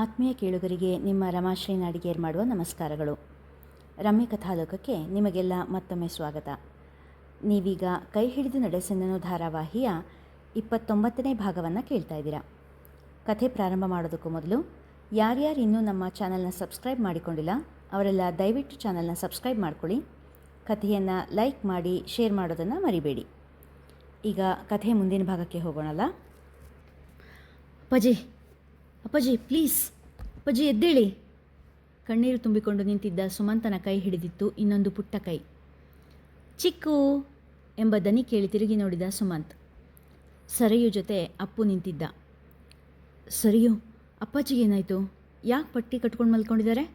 ಆತ್ಮೀಯ ಕೇಳುಗರಿಗೆ ನಿಮ್ಮ ರಮಾಶ್ರೀ ನಾಡಿಗೇರ್ ಮಾಡುವ ನಮಸ್ಕಾರಗಳು. ರಮ್ಯ ಕಥಾಲೋಕಕ್ಕೆ ನಿಮಗೆಲ್ಲ ಮತ್ತೊಮ್ಮೆ ಸ್ವಾಗತ. ನೀವೀಗ ಕೈ ಹಿಡಿದು ನಡೆಸೆನ್ನನು ಧಾರಾವಾಹಿಯ ಇಪ್ಪತ್ತೊಂಬತ್ತನೇ ಭಾಗವನ್ನು ಕೇಳ್ತಾ ಇದ್ದೀರಾ. ಕಥೆ ಪ್ರಾರಂಭ ಮಾಡೋದಕ್ಕೂ ಮೊದಲು ಯಾರ್ಯಾರು ಇನ್ನೂ ನಮ್ಮ ಚಾನಲ್ನ ಸಬ್ಸ್ಕ್ರೈಬ್ ಮಾಡಿಕೊಂಡಿಲ್ಲ, ಅವರೆಲ್ಲ ದಯವಿಟ್ಟು ಚಾನಲ್ನ ಸಬ್ಸ್ಕ್ರೈಬ್ ಮಾಡ್ಕೊಳ್ಳಿ. ಕಥೆಯನ್ನು ಲೈಕ್ ಮಾಡಿ, ಶೇರ್ ಮಾಡೋದನ್ನು ಮರಿಬೇಡಿ. ಈಗ ಕಥೆ ಮುಂದಿನ ಭಾಗಕ್ಕೆ ಹೋಗೋಣಲ್ಲ. ಅಪ್ಪಾಜಿ ಅಪ್ಪಾಜಿ ಪ್ಲೀಸ್ ಅಪ್ಪಾಜಿ, ಎದ್ದೇಳಿ. ಕಣ್ಣೀರು ತುಂಬಿಕೊಂಡು ನಿಂತಿದ್ದ ಸುಮಂತನ ಕೈ ಹಿಡಿದಿತ್ತು ಇನ್ನೊಂದು ಪುಟ್ಟ ಕೈ. ಚಿಕ್ಕು ಎಂಬ ದನಿ ಕೇಳಿ ತಿರುಗಿ ನೋಡಿದ ಸುಮಂತ್. ಸರಿಯು ಜೊತೆ ಅಪ್ಪು ನಿಂತಿದ್ದ. ಸರಿಯು ಅಪ್ಪಾಜಿಗೇನಾಯಿತು ಯಾಕೆ ಪಟ್ಟಿ ಕಟ್ಕೊಂಡು ಮಲ್ಕೊಂಡಿದ್ದಾರೆ?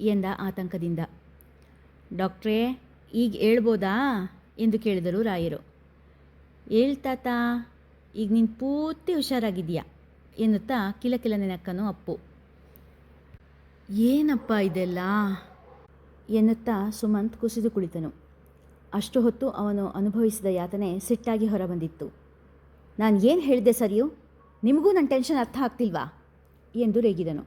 ಎಂದ ಆತಂಕದಿಂದ. ಡಾಕ್ಟ್ರೇ, ಈಗ ಹೇಳ್ಬೋದಾ? ಎಂದು ಕೇಳಿದರು ರಾಯರು. ಹೇಳ್ತಾತ ಈಗ ನೀನು ಪೂರ್ತಿ ಹುಷಾರಾಗಿದೆಯಾ ಎನ್ನುತ್ತಾ ಕಿಲಕಿಲ ನೆನಕ್ಕನು ಅಪ್ಪು. ಏನಪ್ಪ ಇದೆಲ್ಲ? ಎನ್ನುತ್ತಾ ಸುಮಂತ್ ಕುಸಿದು ಕುಳಿತನು. ಅಷ್ಟು ಹೊತ್ತು ಅವನು ಅನುಭವಿಸಿದ ಯಾತನೆ ಸಿಟ್ಟಾಗಿ ಹೊರಬಂದಿತ್ತು. ನಾನು ಏನು ಹೇಳಿದೆ ಸರಿಯು? ನಿಮಗೂ ನನ್ನ ಟೆನ್ಷನ್ ಅರ್ಥ ಆಗ್ತಿಲ್ವಾ? ಎಂದು ರೇಗಿದನು.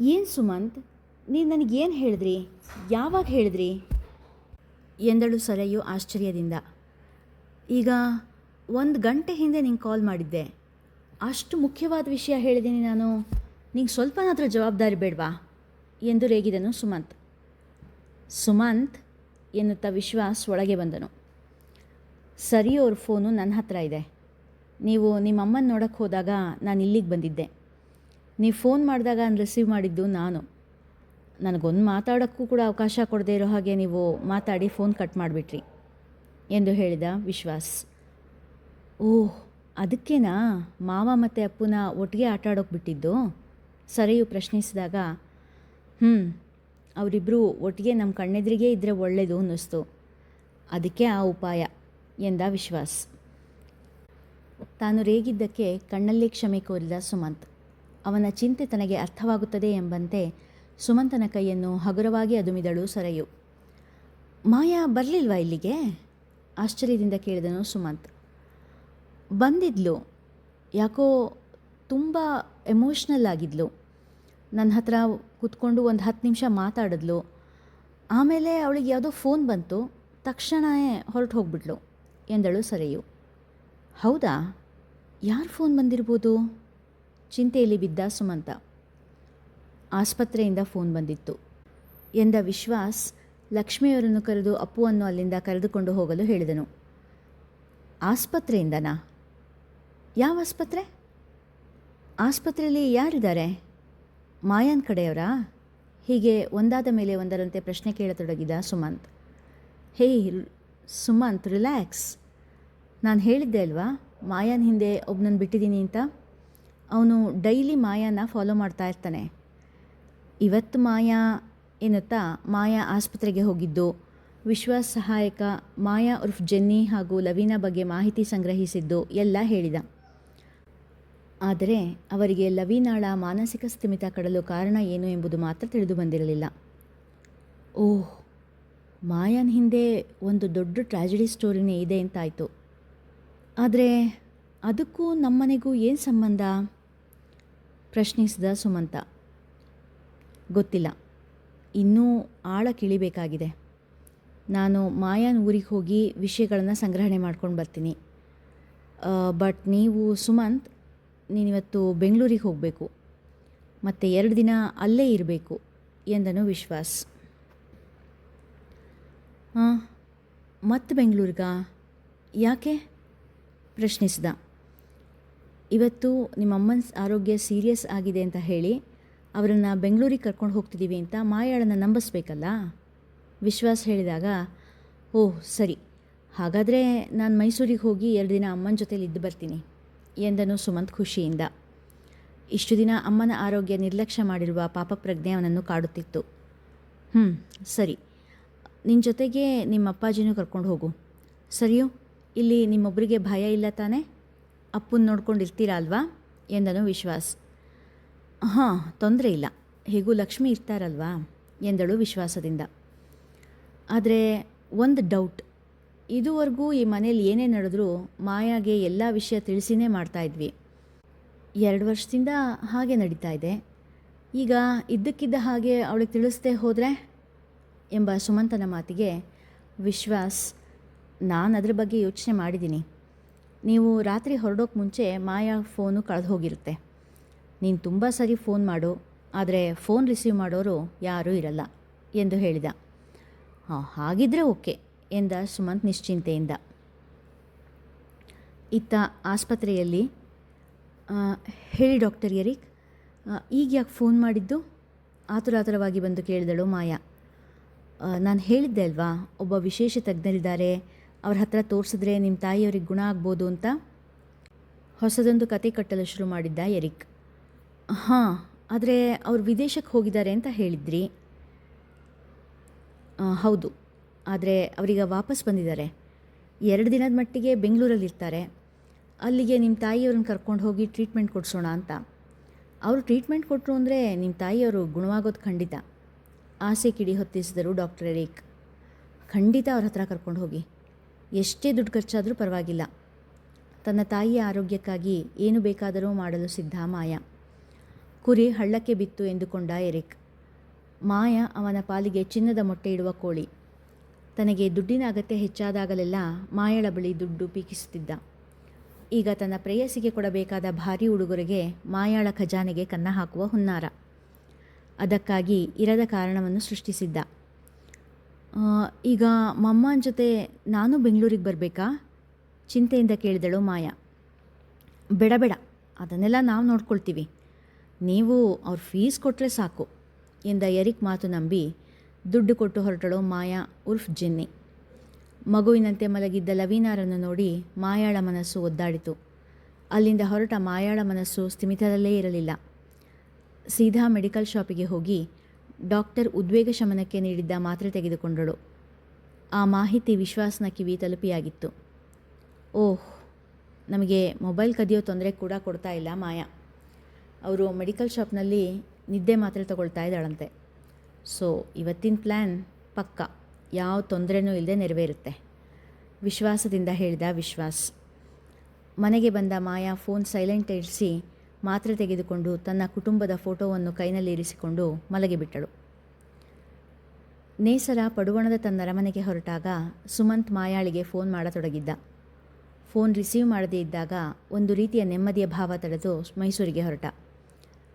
ಏನು ಸುಮಂತ್? ನೀನು ನನಗೇನು ಹೇಳಿದ್ರಿ? ಯಾವಾಗ ಹೇಳಿದ್ರಿ? ಎಂದಳು ಸರೆಯು ಆಶ್ಚರ್ಯದಿಂದ. ಈಗ ಒಂದು ಗಂಟೆ ಹಿಂದೆ ನಿಂಗೆ ಕಾಲ್ ಮಾಡಿದ್ದೆ. ಅಷ್ಟು ಮುಖ್ಯವಾದ ವಿಷಯ ಹೇಳಿದ್ದೀನಿ ನಾನು. ನಿಂಗೆ ಸ್ವಲ್ಪನಾದರೂ ಜವಾಬ್ದಾರಿ ಬೇಡವಾ? ಎಂದು ರೇಗಿದನು ಸುಮಂತ್. ಸುಮಂತ್ ಎನ್ನುತ್ತಾ ವಿಶ್ವಾಸ್ ಒಳಗೆ ಬಂದನು. ಸರಿ ಅವ್ರ ಫೋನು ನನ್ನ ಹತ್ರ ಇದೆ. ನೀವು ನಿಮ್ಮಮ್ಮನ ನೋಡೋಕ್ಕೆ ಹೋದಾಗ ನಾನು ಇಲ್ಲಿಗೆ ಬಂದಿದ್ದೆ. ನೀವು ಫೋನ್ ಮಾಡಿದಾಗ ನಾನು ರಿಸೀವ್ ಮಾಡಿದ್ದು ನಾನು. ನನಗೊಂದು ಮಾತಾಡೋಕ್ಕೂ ಕೂಡ ಅವಕಾಶ ಕೊಡದೇ ಇರೋ ಹಾಗೆ ನೀವು ಮಾತಾಡಿ ಫೋನ್ ಕಟ್ ಮಾಡಿಬಿಟ್ರಿ, ಎಂದು ಹೇಳಿದ ವಿಶ್ವಾಸ್. ಓಹ್ ಅದಕ್ಕೇನಾ ಮಾವ ಮತ್ತು ಅಪ್ಪನ ಒಟ್ಟಿಗೆ ಆಟ ಆಡೋಕೆ ಬಿಟ್ಟಿದ್ದು? ಸರಿಯು ಪ್ರಶ್ನಿಸಿದಾಗ ಹ್ಞೂ ಅವರಿಬ್ಬರು ಒಟ್ಟಿಗೆ ನಮ್ಮ ಕಣ್ಣೆದ್ರಿಗೆ ಇದ್ದರೆ ಒಳ್ಳೆಯದು ಅನ್ನಿಸ್ತು. ಅದಕ್ಕೆ ಆ ಉಪಾಯ, ಎಂದ ವಿಶ್ವಾಸ್. ತಾನು ರೇಗಿದ್ದಕ್ಕೆ ಕಣ್ಣಲ್ಲಿ ಕ್ಷಮೆ ಕೋರಿದ ಸುಮಂತ್. ಅವನ ಚಿಂತೆ ತನಗೆ ಅರ್ಥವಾಗುತ್ತದೆ ಎಂಬಂತೆ ಸುಮಂತನ ಕೈಯನ್ನು ಹಗುರವಾಗಿ ಅದುಮಿದಳು ಸರಯು. ಮಾಯಾ ಬರಲಿಲ್ವಾ ಇಲ್ಲಿಗೆ? ಆಶ್ಚರ್ಯದಿಂದ ಕೇಳಿದನು ಸುಮಂತ್. ಬಂದಿದ್ಲು. ಯಾಕೋ ತುಂಬ ಎಮೋಷ್ನಲ್ ಆಗಿದ್ಲು. ನನ್ನ ಹತ್ರ ಕೂತ್ಕೊಂಡು ಒಂದು ಹತ್ತು ನಿಮಿಷ ಮಾತಾಡಿದ್ಲು. ಆಮೇಲೆ ಅವಳಿಗೆ ಯಾವುದೋ ಫೋನ್ ಬಂತು. ತಕ್ಷಣವೇ ಹೊರಟು ಹೋಗ್ಬಿಟ್ಲು. ಎಂದಳು ಸರಿಯು. ಹೌದಾ? ಯಾರು ಫೋನ್ ಬಂದಿರ್ಬೋದು? ಚಿಂತೆಯಲ್ಲಿ ಬಿದ್ದ ಸುಮಂತ. ಆಸ್ಪತ್ರೆಯಿಂದ ಫೋನ್ ಬಂದಿತ್ತು. ಎಂದ ವಿಶ್ವಾಸ್ ಲಕ್ಷ್ಮಿಯವರನ್ನು ಕರೆದು ಅಪ್ಪುವನ್ನು ಅಲ್ಲಿಂದ ಕರೆದುಕೊಂಡು ಹೋಗಲು ಹೇಳಿದನು. ಆಸ್ಪತ್ರೆಯಿಂದನಾ? ಯಾವ ಆಸ್ಪತ್ರೆ? ಆಸ್ಪತ್ರೆಯಲ್ಲಿ ಯಾರಿದ್ದಾರೆ? ಮಾಯಾನ್ ಕಡೆಯವರಾ? ಹೀಗೆ ಒಂದಾದ ಮೇಲೆ ಒಂದರಂತೆ ಪ್ರಶ್ನೆ ಕೇಳತೊಡಗಿದ ಸುಮಂತ್. Hey, Sumant, relax. ನಾನು ಹೇಳಿದ್ದೆ ಅಲ್ವಾ, ಮಾಯಾನ್ ಹಿಂದೆ ಒಬ್ಬನನ್ನು ಬಿಟ್ಟಿದ್ದೀನಿ ಅಂತ? ಅವನು ಡೈಲಿ ಮಾಯಾನ ಫಾಲೋ ಮಾಡ್ತಾ ಇರ್ತಾನೆ. ಇವತ್ತು ಮಾಯಾ, ಎನ್ನುತ್ತಾ ಮಾಯಾ ಆಸ್ಪತ್ರೆಗೆ ಹೋಗಿದ್ದು. ವಿಶ್ವಾಸ್ ಸಹಾಯಕ ಮಾಯಾ ಉರ್ಫ್ ಜೆನ್ನಿ ಹಾಗೂ ಲವೀನಾ ಬಗ್ಗೆ ಮಾಹಿತಿ ಸಂಗ್ರಹಿಸಿದ್ದು ಎಲ್ಲ ಹೇಳಿದ. ಆದರೆ ಅವರಿಗೆ ಲವೀನಾಳ ಮಾನಸಿಕ ಸ್ಥಿಮಿತ ಕಡಲು ಕಾರಣ ಏನು ಎಂಬುದು ಮಾತ್ರ ತಿಳಿದು ಬಂದಿರಲಿಲ್ಲ. ಓಹ್, ಮಾಯನ್ ಹಿಂದೆ ಒಂದು ದೊಡ್ಡ ಟ್ರ್ಯಾಜಿಡಿ ಸ್ಟೋರಿನೇ ಇದೆ ಅಂತಾಯಿತು. ಆದರೆ ಅದಕ್ಕೂ ನಮ್ಮನೆಗೂ ಏನು ಸಂಬಂಧ? ಪ್ರಶ್ನಿಸಿದ ಸುಮಂತ. ಗೊತ್ತಿಲ್ಲ. ಇನ್ನೂ ಆಳ ಕಿಳಿಬೇಕಾಗಿದೆ. ನಾನು ಮಾಯಾನ್ ಊರಿಗೆ ಹೋಗಿ ವಿಷಯಗಳನ್ನು ಸಂಗ್ರಹಣೆ ಮಾಡ್ಕೊಂಡು ಬರ್ತೀನಿ. ಬಟ್ ನೀವು ಸುಮಂತ್ ನೀನಿವತ್ತು ಬೆಂಗಳೂರಿಗೆ ಹೋಗಬೇಕು. ಮತ್ತು ಎರಡು ದಿನ ಅಲ್ಲೇ ಇರಬೇಕು ಎಂದನು ವಿಶ್ವಾಸ್. ಹಾಂ ಮತ್ತೆ ಬೆಂಗಳೂರಿಗಾ? ಯಾಕೆ? ಪ್ರಶ್ನಿಸಿದ. ಇವತ್ತು ನಿಮ್ಮಮ್ಮನ ಆರೋಗ್ಯ ಸೀರಿಯಸ್ ಆಗಿದೆ ಅಂತ ಹೇಳಿ ಅವರನ್ನು ಬೆಂಗಳೂರಿಗೆ ಕರ್ಕೊಂಡು ಹೋಗ್ತಿದ್ದೀವಿ ಅಂತ ಮಾಯಾಳನ್ನು ನಂಬಿಸ್ಬೇಕಲ್ಲ? ವಿಶ್ವಾಸ್ ಹೇಳಿದಾಗ, ಓಹ್, ಸರಿ. ಹಾಗಾದರೆ ನಾನು ಮೈಸೂರಿಗೆ ಹೋಗಿ ಎರಡು ದಿನ ಅಮ್ಮನ ಜೊತೆಲಿ ಇದ್ದು ಬರ್ತೀನಿ. ಎಂದನು ಸುಮಂತ್ ಖುಷಿಯಿಂದ. ಇಷ್ಟು ದಿನ ಅಮ್ಮನ ಆರೋಗ್ಯ ನಿರ್ಲಕ್ಷ್ಯ ಮಾಡಿರುವ ಪಾಪಪ್ರಜ್ಞೆ ಅವನನ್ನು ಕಾಡುತ್ತಿತ್ತು. ಹ್ಞೂ ಸರಿ. ನಿನ್ನ ಜೊತೆಗೆ ನಿಮ್ಮ ಅಪ್ಪಾಜಿನೂ ಕರ್ಕೊಂಡು ಹೋಗು. ಸರಿಯೋ, ಇಲ್ಲಿ ನಿಮ್ಮೊಬ್ಬರಿಗೆ ಭಯ ಇಲ್ಲ ತಾನೇ? ಅಪ್ಪನ ನೋಡ್ಕೊಂಡು ಇರ್ತೀರಾ ಅಲ್ವಾ? ಎಂದನು ವಿಶ್ವಾಸ್. ಹಾಂ, ತೊಂದರೆ ಇಲ್ಲ. ಹೇಗೂ ಲಕ್ಷ್ಮಿ ಇರ್ತಾರಲ್ವಾ? ಎಂದಳು ವಿಶ್ವಾಸದಿಂದ. ಆದರೆ, ಒಂದು ಡೌಟ್ ಇದುವರೆಗೂ ಈ ಮನೇಲಿ ಏನೇ ನಡೆದರೂ ಮಾಯಾಗೆ ಎಲ್ಲ ವಿಷಯ ತಿಳಿಸಿನೇ ಮಾಡ್ತಾಯಿದ್ವಿ ಎರಡು ವರ್ಷದಿಂದ ಹಾಗೆ ನಡೀತಾ ಇದೆ. ಈಗ ಇದ್ದಕ್ಕಿದ್ದ ಹಾಗೆ ಅವಳಿಗೆ ತಿಳಿಸ್ದೆ ಹೋದರೆ ಎಂಬ ಸುಮಂತನ ಮಾತಿಗೆ, ವಿಶ್ವಾಸ್, ನಾನು ಅದ್ರ ಬಗ್ಗೆ ಯೋಚನೆ ಮಾಡಿದ್ದೀನಿ. ನೀವು ರಾತ್ರಿ ಹೊರಡೋಕೆ ಮುಂಚೆ ಮಾಯಾ ಫೋನು ಕಳೆದು ಹೋಗಿರುತ್ತೆ. ನೀನು ತುಂಬ ಸರಿ ಫೋನ್ ಮಾಡು, ಆದರೆ ಫೋನ್ ರಿಸೀವ್ ಮಾಡೋರು ಯಾರೂ ಇರಲ್ಲ, ಎಂದು ಹೇಳಿದ. ಹಾಂ ಹಾಗಿದ್ರೆ ಓಕೆ. ಎಂದ ಸುಮಂತ್ ನಿಶ್ಚಿಂತೆಯಿಂದ. ಇತ್ತ ಆಸ್ಪತ್ರೆಯಲ್ಲಿ ಹೇಳಿ ಡಾಕ್ಟರ್ ಎರಿಕ್ ಈಗ ಯಾಕೆ ಫೋನ್ ಮಾಡಿದ್ದು? ಆತುರಾತುರವಾಗಿ ಬಂದು ಕೇಳಿದಳು ಮಾಯಾ. ನಾನು ಹೇಳಿದ್ದೆ ಅಲ್ವಾ, ಒಬ್ಬ ವಿಶೇಷ ತಜ್ಞರಿದ್ದಾರೆ, ಅವ್ರ ಹತ್ರ ತೋರಿಸಿದ್ರೆ ನಿಮ್ಮ ತಾಯಿಯವ್ರಿಗೆ ಗುಣ ಆಗ್ಬೋದು ಅಂತ? ಹೊಸದೊಂದು ಕತೆ ಕಟ್ಟಲು ಶುರು ಮಾಡಿದ್ದ ಎರಿಕ್. ಹಾಂ, ಆದರೆ ಅವ್ರು ವಿದೇಶಕ್ಕೆ ಹೋಗಿದ್ದಾರೆ ಅಂತ ಹೇಳಿದ್ರಿ. ಹೌದು. ಆದರೆ ಅವರೀಗ ವಾಪಸ್ ಬಂದಿದ್ದಾರೆ. ಎರಡು ದಿನದ ಮಟ್ಟಿಗೆ ಬೆಂಗಳೂರಲ್ಲಿ ಇರ್ತಾರೆ ಅಲ್ಲಿಗೆ ನಿಮ್ಮ ತಾಯಿಯವ್ರನ್ನ ಕರ್ಕೊಂಡು ಹೋಗಿ ಟ್ರೀಟ್ಮೆಂಟ್ ಕೊಡಿಸೋಣ ಅಂತ. ಅವರು ಟ್ರೀಟ್ಮೆಂಟ್ ಕೊಟ್ಟರು ಅಂದರೆ ನಿಮ್ಮ ತಾಯಿಯವರು ಗುಣವಾಗೋದು ಖಂಡಿತ. ಆಸೆ ಕಿಡಿ ಹೊತ್ತಿಸಿದರು ಡಾಕ್ಟರ್ ಎರಿಕ್. ಖಂಡಿತ ಅವ್ರ ಹತ್ರ ಕರ್ಕೊಂಡು ಹೋಗಿ. ಎಷ್ಟೇ ದುಡ್ಡು ಖರ್ಚಾದರೂ ಪರವಾಗಿಲ್ಲ. ತನ್ನ ತಾಯಿಯ ಆರೋಗ್ಯಕ್ಕಾಗಿ ಏನು ಬೇಕಾದರೂ ಮಾಡಲು ಸಿದ್ಧ ಮಾಯ. ಕುರಿ ಹಳ್ಳಕ್ಕೆ ಬಿತ್ತು ಎಂದುಕೊಂಡ ಎರಿಕ್. ಮಾಯ ಅವನ ಪಾಲಿಗೆ ಚಿನ್ನದ ಮೊಟ್ಟೆ ಇಡುವ ಕೋಳಿ. ತನಗೆ ದುಡ್ಡಿನ ಅಗತ್ಯ ಹೆಚ್ಚಾದಾಗಲೆಲ್ಲ ಮಾಯಳ ಬಳಿ ದುಡ್ಡು ಪೀಕಿಸುತ್ತಿದ್ದ. ಈಗ ತನ್ನ ಪ್ರೇಯಸಿಗೆ ಕೊಡಬೇಕಾದ ಭಾರಿ ಉಡುಗೊರೆಗೆ ಮಾಯಾಳ ಖಜಾನೆಗೆ ಕನ್ನ ಹಾಕುವ ಹುನ್ನಾರ. ಅದಕ್ಕಾಗಿ ಇರದ ಕಾರಣವನ್ನು ಸೃಷ್ಟಿಸಿದ್ದ. ಈಗ ಮಮ್ಮನ ಜೊತೆ ನಾನು ಬೆಂಗಳೂರಿಗೆ ಬರಬೇಕಾ? ಚಿಂತೆಯಿಂದ ಕೇಳಿದಳು ಮಾಯಾ. ಬೇಡ ಬೇಡ. ಅದನ್ನೆಲ್ಲ ನಾವು ನೋಡ್ಕೊಳ್ತೀವಿ. ನೀವು ಅವ್ರ ಫೀಸ್ ಕೊಟ್ಟರೆ ಸಾಕು ಎಂದ ಎರಿಕ್ ಮಾತು ನಂಬಿ ದುಡ್ಡು ಕೊಟ್ಟು ಹೊರಟಳು ಮಾಯಾ ಉರ್ಫ್ ಜಿನ್ನಿ. ಮಗುವಿನಂತೆ ಮಲಗಿದ್ದ ಲವೀನಾರನ್ನು ನೋಡಿ ಮಾಯಾಳ ಮನಸ್ಸು ಒದ್ದಾಡಿತು. ಅಲ್ಲಿಂದ ಹೊರಟ ಮಾಯಾಳ ಮನಸ್ಸು ಸ್ಥಿಮಿತದಲ್ಲೇ ಇರಲಿಲ್ಲ. ಸೀದಾ ಮೆಡಿಕಲ್ ಶಾಪಿಗೆ ಹೋಗಿ ಡಾಕ್ಟರ್ ಉದ್ವೇಗ ಶಮನಕ್ಕೆ ನೀಡಿದ್ದ ಮಾತ್ರೆ ತೆಗೆದುಕೊಂಡಳು. ಆ ಮಾಹಿತಿ ವಿಶ್ವಾಸನ ಕಿವಿ ತಲುಪಿಯಾಗಿತ್ತು. ಓಹ್, ನಮಗೆ ಮೊಬೈಲ್ ಕದಿಯೋ ತೊಂದರೆ ಕೂಡ ಕೊಡ್ತಾ ಇಲ್ಲ ಮಾಯಾ. ಅವರು ಮೆಡಿಕಲ್ ಶಾಪ್ನಲ್ಲಿ ನಿದ್ದೆ ಮಾತ್ರೆ ತಗೊಳ್ತಾ ಇದ್ದಾಳಂತೆ. ಸೊ ಇವತ್ತಿನ ಪ್ಲ್ಯಾನ್ ಪಕ್ಕ. ಯಾವ ತೊಂದರೆನೂ ಇಲ್ಲದೆ ನೆರವೇರುತ್ತೆ. ವಿಶ್ವಾಸದಿಂದ ಹೇಳಿದ ವಿಶ್ವಾಸ್. ಮನೆಗೆ ಬಂದ ಮಾಯಾ ಫೋನ್ ಸೈಲೆಂಟ್ ಇರಿಸಿ ಮಾತ್ರೆ ತೆಗೆದುಕೊಂಡು ತನ್ನ ಕುಟುಂಬದ ಫೋಟೋವನ್ನು ಕೈನಲ್ಲಿ ಇರಿಸಿಕೊಂಡು ಮಲಗಿಬಿಟ್ಟಳು ನೇಸರ ಪಡುವಣದ ತನ್ನ ರಮನೆಗೆ ಹೊರಟಾಗ ಸುಮಂತ್ ಮಾಯಾಳಿಗೆ ಫೋನ್ ಮಾಡತೊಡಗಿದ್ದ. ಫೋನ್ ರಿಸೀವ್ ಮಾಡದೇ ಇದ್ದಾಗ ಒಂದು ರೀತಿಯ ನೆಮ್ಮದಿಯ ಭಾವ ತಡೆದು ಮೈಸೂರಿಗೆ ಹೊರಟ.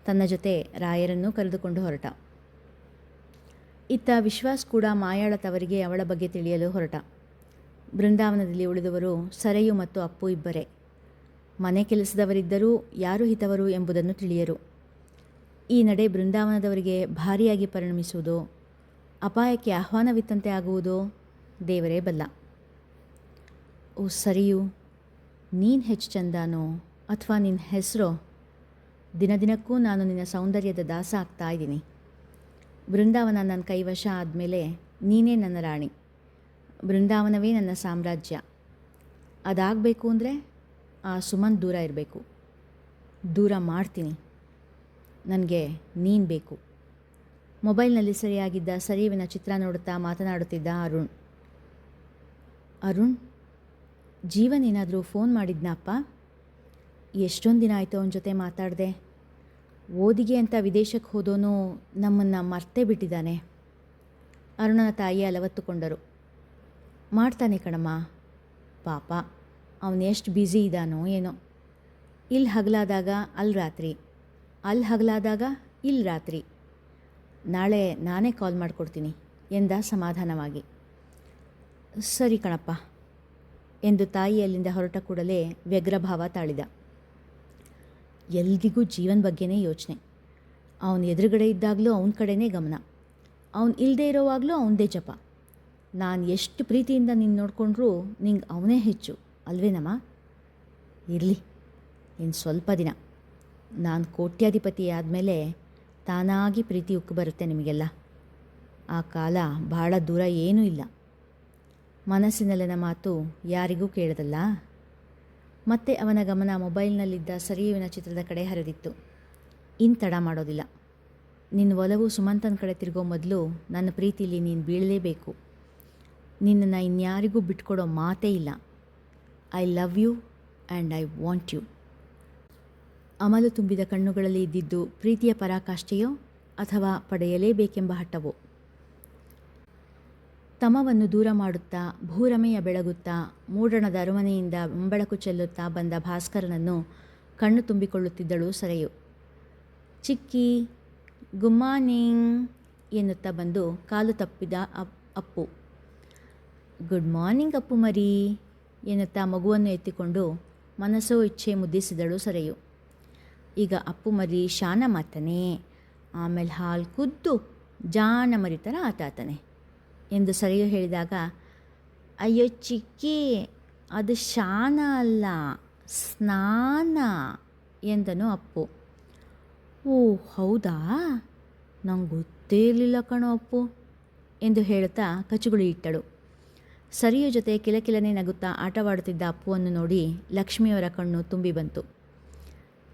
ತನ್ನ ಜೊತೆ ರಾಯರನ್ನೂ ಕರೆದುಕೊಂಡು ಹೊರಟ. ಇತ್ತ ವಿಶ್ವಾಸ್ ಕೂಡ ಮಾಯಾಳ ತವರಿಗೆ ಅವಳ ಬಗ್ಗೆ ತಿಳಿಯಲು ಹೊರಟ. ಬೃಂದಾವನದಲ್ಲಿ ಉಳಿದವರು ಸರೆಯು ಮತ್ತು ಅಪ್ಪು ಇಬ್ಬರೇ. ಮನೆ ಕೆಲಸದವರಿದ್ದರೂ ಯಾರು ಹಿತವರು ಎಂಬುದನ್ನು ತಿಳಿಯರು. ಈ ನಡೆ ಬೃಂದಾವನದವರಿಗೆ ಭಾರಿಯಾಗಿ ಪರಿಣಮಿಸುವುದು, ಅಪಾಯಕ್ಕೆ ಆಹ್ವಾನವಿತ್ತಂತೆ ಆಗುವುದೋ ದೇವರೇ ಬಲ್ಲ. ಓ ಸರಿಯು, ನೀನು ಹೆಚ್ಚು ಚಂದಾನೋ ಅಥವಾ ನಿನ್ನ ಹೆಸರೋ? ದಿನ ದಿನಕ್ಕೂ ನಾನು ನಿನ್ನ ಸೌಂದರ್ಯದ ದಾಸ ಆಗ್ತಾ ಇದ್ದೀನಿ. ಬೃಂದಾವನ ನನ್ನ ಕೈವಶ ಆದಮೇಲೆ ನೀನೇ ನನ್ನ ರಾಣಿ. ಬೃಂದಾವನವೇ ನನ್ನ ಸಾಮ್ರಾಜ್ಯ. ಅದಾಗಬೇಕು ಅಂದರೆ ಆ ಸುಮನ್ ದೂರ ಇರಬೇಕು. ದೂರ ಮಾಡ್ತೀನಿ. ನನಗೆ ನೀನು ಬೇಕು. ಮೊಬೈಲ್ನಲ್ಲಿ ಸರಿಯಾಗಿದ್ದ ಸರಿವಿನ ಚಿತ್ರ ನೋಡುತ್ತಾ ಮಾತನಾಡುತ್ತಿದ್ದ ಅರುಣ್. ಅರುಣ್, ಜೀವನ್ ಏನಾದರೂ ಫೋನ್ ಮಾಡಿದ್ನಪ್ಪ? ಎಷ್ಟೊಂದು ದಿನ ಆಯಿತು ಅವನ ಜೊತೆ ಮಾತಾಡಿದೆ? ಓದಿಗೆ ಅಂತ ವಿದೇಶಕ್ಕೆ ಹೋದೋನು ನಮ್ಮನ್ನು ಮರ್ತೇ ಬಿಟ್ಟಿದ್ದಾನೆ. ಅರುಣನ ತಾಯಿ ಅಲವತ್ತುಕೊಂಡರು. ಮಾಡ್ತಾನೆ ಕಣಮ್ಮ. ಪಾಪ, ಅವನು ಎಷ್ಟು ಬ್ಯುಸಿ ಇದ್ದಾನೋ ಏನೋ. ಇಲ್ಲಿ ಹಗಲಾದಾಗ ಅಲ್ಲಿ ರಾತ್ರಿ. ಅಲ್ಲಿ ಹಗಲಾದಾಗ ಇಲ್ಲಿ ರಾತ್ರಿ. ನಾಳೆ ನಾನೇ ಕಾಲ್ ಮಾಡಿಕೊಡ್ತೀನಿ ಎಂದ ಸಮಾಧಾನವಾಗಿ. ಸರಿ ಕಣಪ್ಪ, ಎಂದು ತಾಯಿ ಅಲ್ಲಿಂದ ಹೊರಟ ಕೂಡಲೇ ವ್ಯಗ್ರಭಾವ ತಾಳಿದ. ಎಲ್ರಿಗೂ ಜೀವನ ಬಗ್ಗೆನೇ ಯೋಚನೆ. ಅವನ ಎದುರುಗಡೆ ಇದ್ದಾಗಲೂ ಅವನ ಕಡೆನೇ ಗಮನ. ಅವನು ಇಲ್ಲದೆ ಇರೋವಾಗಲೂ ಅವನದೇ ಜಪ. ನಾನು ಎಷ್ಟು ಪ್ರೀತಿಯಿಂದ ನೀನು ನೋಡಿಕೊಂಡ್ರೂ ನಿಂಗೆ ಅವನೇ ಹೆಚ್ಚು ಅಲ್ವೇನಮ್ಮ ಇರಲಿ ಇನ್ನು ಸ್ವಲ್ಪ ದಿನ. ನಾನು ಕೋಟ್ಯಾಧಿಪತಿ ಆದಮೇಲೆ ತಾನಾಗಿ ಪ್ರೀತಿ ಉಕ್ಕು ಬರುತ್ತೆ ನಿಮಗೆಲ್ಲ. ಆ ಕಾಲ ಬಹಳ ದೂರ ಏನೂ ಇಲ್ಲ. ಮನಸ್ಸಿನಲ್ಲಿನ ಮಾತು ಯಾರಿಗೂ ಕೇಳದಲ್ಲ? ಮತ್ತೆ ಅವನ ಗಮನ ಮೊಬೈಲ್ನಲ್ಲಿದ್ದ ಸರಿಯುವಿನ ಚಿತ್ರದ ಕಡೆ ಹರಿದಿತ್ತು. ಇನ್ನು ತಡ ಮಾಡೋದಿಲ್ಲ. ನಿನ್ನ ಒಲವು ಸುಮಂತನ ಕಡೆ ತಿರುಗೋ ಮೊದಲು ನನ್ನ ಪ್ರೀತಿಲಿ ನೀನು ಬೀಳಲೇಬೇಕು. ನಿನ್ನನ್ನು ಇನ್ಯಾರಿಗೂ ಬಿಟ್ಕೊಡೋ ಮಾತೇ ಇಲ್ಲ. I love you and I want you ಅಮಲು ತುಂಬಿದ ಕಣ್ಣುಗಳಲ್ಲಿ ಇದ್ದಿದ್ದು ಪ್ರೀತಿಯ ಪರಾಕಾಷ್ಠೆಯೋ ಅಥವಾ ಪಡೆಯಲೇಬೇಕೆಂಬ ಹಠವೋ ತಮವನ್ನು ದೂರ ಮಾಡುತ್ತಾ, ಭೂರಮೆಯ ಬೆಳಗುತ್ತಾ, ಮೂಡಣದ ಅರಮನೆಯಿಂದ ಬೆಳಕು ಚೆಲ್ಲುತ್ತಾ ಬಂದ ಭಾಸ್ಕರನನ್ನು ಕಣ್ಣು ತುಂಬಿಕೊಳ್ಳುತ್ತಿದ್ದಳು ಸರೆಯು. ಚಿಕ್ಕಿ, ಗುಡ್ ಮಾರ್ನಿಂಗ್ ಎನ್ನುತ್ತಾ ಬಂದು ಕಾಲು ತಪ್ಪಿದ ಅಪ್- ಅಪ್ಪು. ಗುಡ್ ಮಾರ್ನಿಂಗ್ ಅಪ್ಪು ಮರಿ ಎನ್ನುತ್ತಾ ಮಗುವನ್ನು ಎತ್ತಿಕೊಂಡು ಮನಸ್ಸೋ ಇಚ್ಛೆ ಮುದ್ದಿಸಿದಳು ಸರೆಯು. ಈಗ ಅಪ್ಪು ಮರಿ ಶಾನ ಮಾತನೆ, ಆಮೇಲೆ ಹಾಲು ಕುದ್ದು, ಜಾನ ಮರಿ ಥರ ಆತಾತನೆ. ಎಂದು ಸರಿಯು ಹೇಳಿದಾಗ, ಅಯ್ಯೋ ಚಿಕ್ಕಿ, ಅದು ಶಾನ ಅಲ್ಲ, ಸ್ನಾನ ಎಂದನು ಅಪ್ಪು. ಓ, ಹೌದಾ? ನಂಗೆ ಗೊತ್ತೇ ಇರಲಿಲ್ಲ ಕಣೋ ಅಪ್ಪು ಎಂದು ಹೇಳುತ್ತಾ ಕಚುಗುಳಿ ಇಟ್ಟಳು. ಸರಿಯ ಜೊತೆ ಕಿಲಕಿಲನೆ ನಗುತ್ತಾ ಆಟವಾಡುತ್ತಿದ್ದ ಅಪ್ಪುವನ್ನು ನೋಡಿ ಲಕ್ಷ್ಮಿಯವರ ಕಣ್ಣು ತುಂಬಿ ಬಂತು.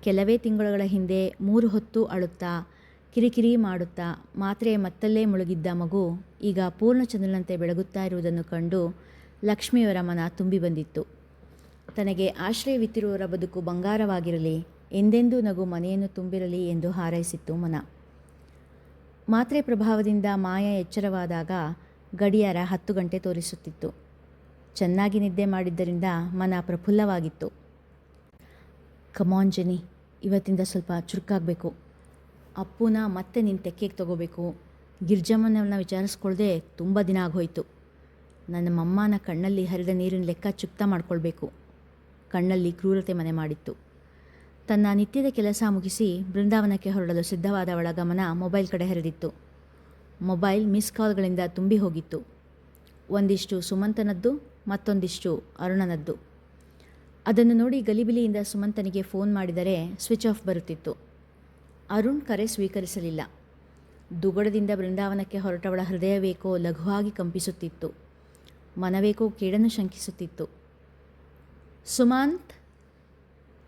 ಕೆಲವೇ ತಿಂಗಳುಗಳ ಹಿಂದೆ ಮೂರು ಹೊತ್ತು ಅಳುತ್ತಾ ಕಿರಿಕಿರಿ ಮಾಡುತ್ತಾ ಮಾತ್ರೆ ಮತ್ತಲ್ಲೇ ಮುಳುಗಿದ್ದ ಮಗು ಈಗ ಪೂರ್ಣಚಂದ್ರನಂತೆ ಬೆಳಗುತ್ತಾ ಇರುವುದನ್ನು ಕಂಡು ಲಕ್ಷ್ಮಿಯವರ ಮನ ತುಂಬಿ ಬಂದಿತ್ತು. ತನಗೆ ಆಶ್ರಯವಿತ್ತಿರುವವರ ಬದುಕು ಬಂಗಾರವಾಗಿರಲಿ, ಎಂದೆಂದೂ ನಗು ಮನೆಯನ್ನು ತುಂಬಿರಲಿ ಎಂದು ಹಾರೈಸಿತ್ತು ಮನ. ಮಾತ್ರೆ ಪ್ರಭಾವದಿಂದ ಮಾಯ ಎಚ್ಚರವಾದಾಗ ಗಡಿಯಾರ ಹತ್ತು ಗಂಟೆ ತೋರಿಸುತ್ತಿತ್ತು. ಚೆನ್ನಾಗಿ ನಿದ್ದೆ ಮಾಡಿದ್ದರಿಂದ ಮನ ಪ್ರಫುಲ್ಲವಾಗಿತ್ತು. ಕಮಾಂಜನಿ ಜೆನಿ ಇವತ್ತಿಂದ ಸ್ವಲ್ಪ ಚುರುಕಾಗಬೇಕು. ಅಪ್ಪುನ ಮತ್ತೆ ನಿನ್ನ ತೆಕ್ಕೆಗೆ ತಗೋಬೇಕು. ಗಿರ್ಜಮ್ಮನವ್ರನ್ನ ವಿಚಾರಿಸ್ಕೊಳ್ಳದೆ ತುಂಬ ದಿನ ಆಗೋಯ್ತು. ನನ್ನ ಮಮ್ಮನ ಕಣ್ಣಲ್ಲಿ ಹರಿದ ನೀರಿನ ಲೆಕ್ಕ ಚುಕ್ತ ಮಾಡಿಕೊಳ್ಬೇಕು. ಕಣ್ಣಲ್ಲಿ ಕ್ರೂರತೆ ಮನೆ ಮಾಡಿತ್ತು. ತನ್ನ ನಿತ್ಯದ ಕೆಲಸ ಮುಗಿಸಿ ಬೃಂದಾವನಕ್ಕೆ ಹೊರಡಲು ಸಿದ್ಧವಾದ ಅವಳ ಗಮನ ಮೊಬೈಲ್ ಕಡೆ ಹರಿದಿತ್ತು. ಮೊಬೈಲ್ ಮಿಸ್ ಕಾಲ್ಗಳಿಂದ ತುಂಬಿ ಹೋಗಿತ್ತು. ಒಂದಿಷ್ಟು ಸುಮಂತನದ್ದು, ಮತ್ತೊಂದಿಷ್ಟು ಅರುಣನದ್ದು. ಅದನ್ನು ನೋಡಿ ಗಲಿಬಿಲಿಯಿಂದ ಸುಮಂತನಿಗೆ ಫೋನ್ ಮಾಡಿದರೆ ಸ್ವಿಚ್ ಆಫ್ ಬರುತ್ತಿತ್ತು. ಅರುಣ್ ಕರೆ ಸ್ವೀಕರಿಸಲಿಲ್ಲ. ದುಗಡದಿಂದ ಬೃಂದಾವನಕ್ಕೆ ಹೊರಟವಳ ಹೃದಯವೇಕೋ ಲಘುವಾಗಿ ಕಂಪಿಸುತ್ತಿತ್ತು. ಮನವೇಕೋ ಕೇಡನ್ನು ಶಂಕಿಸುತ್ತಿತ್ತು. ಸುಮಾಂತ್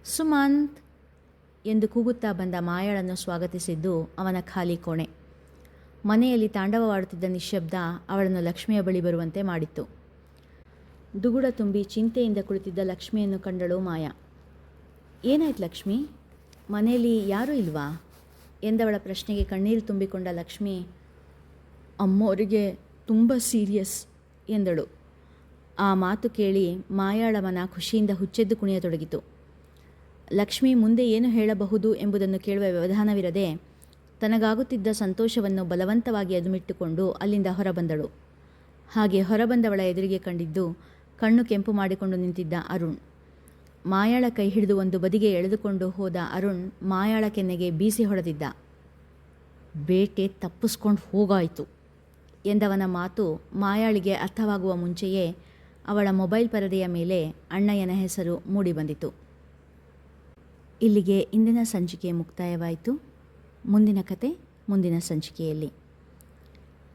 ಸುಮಾಂತ್ ಎಂದು ಕೂಗುತ್ತಾ ಬಂದ ಮಾಯಾಳನ್ನು ಸ್ವಾಗತಿಸಿದ್ದು ಅವನ ಖಾಲಿ ಕೋಣೆ. ಮನೆಯಲ್ಲಿ ತಾಂಡವವಾಡುತ್ತಿದ್ದ ನಿಶ್ಶಬ್ದ ಅವಳನ್ನು ಲಕ್ಷ್ಮಿಯ ಬಳಿ ಬರುವಂತೆ ಮಾಡಿತ್ತು. ದುಗುಡ ತುಂಬಿ ಚಿಂತೆಯಿಂದ ಕುಳಿತಿದ್ದ ಲಕ್ಷ್ಮಿಯನ್ನು ಕಂಡಳು ಮಾಯಾ. ಏನಾಯ್ತು ಲಕ್ಷ್ಮಿ? ಮನೆಯಲ್ಲಿ ಯಾರೂ ಇಲ್ವಾ? ಎಂದವಳ ಪ್ರಶ್ನೆಗೆ ಕಣ್ಣೀರು ತುಂಬಿಕೊಂಡ ಲಕ್ಷ್ಮಿ, ಅಮ್ಮೋರಿಗೆ ತುಂಬ ಸೀರಿಯಸ್, ಎಂದಳು. ಆ ಮಾತು ಕೇಳಿ ಮಾಯಾಳ ಮನ ಖುಷಿಯಿಂದ ಹುಚ್ಚೆದ್ದು ಕುಣಿಯತೊಡಗಿತು. ಲಕ್ಷ್ಮಿ ಮುಂದೆ ಏನು ಹೇಳಬಹುದು ಎಂಬುದನ್ನು ಕೇಳುವ ವ್ಯವಧಾನವಿರದೆ ತನಗಾಗುತ್ತಿದ್ದ ಸಂತೋಷವನ್ನು ಬಲವಂತವಾಗಿ ಅದುಮಿಟ್ಟುಕೊಂಡು ಅಲ್ಲಿಂದ ಹೊರಬಂದಳು. ಹಾಗೆ ಹೊರಬಂದವಳ ಎದುರಿಗೆ ಕಂಡಿದ್ದು ಕಣ್ಣು ಕೆಂಪು ಮಾಡಿಕೊಂಡು ನಿಂತಿದ್ದ ಅರುಣ್. ಮಾಯಾಳ ಕೈ ಹಿಡಿದು ಒಂದು ಬದಿಗೆ ಎಳೆದುಕೊಂಡು ಹೋದ ಅರುಣ್ ಮಾಯಾಳ ಕೆನ್ನೆಗೆ ಬೀಸಿ ಹೊಡೆದಿದ್ದ. ಬೇಟೆ ತಪ್ಪಿಸ್ಕೊಂಡು ಹೋಗಾಯಿತು ಎಂದವನ ಮಾತು ಮಾಯಾಳಿಗೆ ಅರ್ಥವಾಗುವ ಮುಂಚೆಯೇ ಅವಳ ಮೊಬೈಲ್ ಪರದೆಯ ಮೇಲೆ ಅಣ್ಣಯ್ಯನ ಹೆಸರು ಮೂಡಿಬಂದಿತು ಇಲ್ಲಿಗೆ ಇಂದಿನ ಸಂಚಿಕೆ ಮುಕ್ತಾಯವಾಯಿತು. ಮುಂದಿನ ಕತೆ ಮುಂದಿನ ಸಂಚಿಕೆಯಲ್ಲಿ.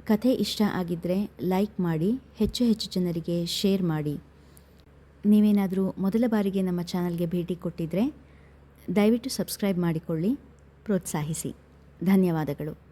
ಕಥೆ ಇಷ್ಟ ಆಗಿದ್ದರೆ ಲೈಕ್ ಮಾಡಿ, ಹೆಚ್ಚು ಹೆಚ್ಚು ಜನರಿಗೆ ಶೇರ್ ಮಾಡಿ. ನೀವೇನಾದರೂ ಮೊದಲ ಬಾರಿಗೆ ನಮ್ಮ ಚಾನಲ್ಗೆ ಭೇಟಿ ಕೊಟ್ಟಿದ್ದರೆ ದಯವಿಟ್ಟು ಸಬ್ಸ್ಕ್ರೈಬ್ ಮಾಡಿಕೊಳ್ಳಿ ಪ್ರೋತ್ಸಾಹಿಸಿ. ಧನ್ಯವಾದಗಳು.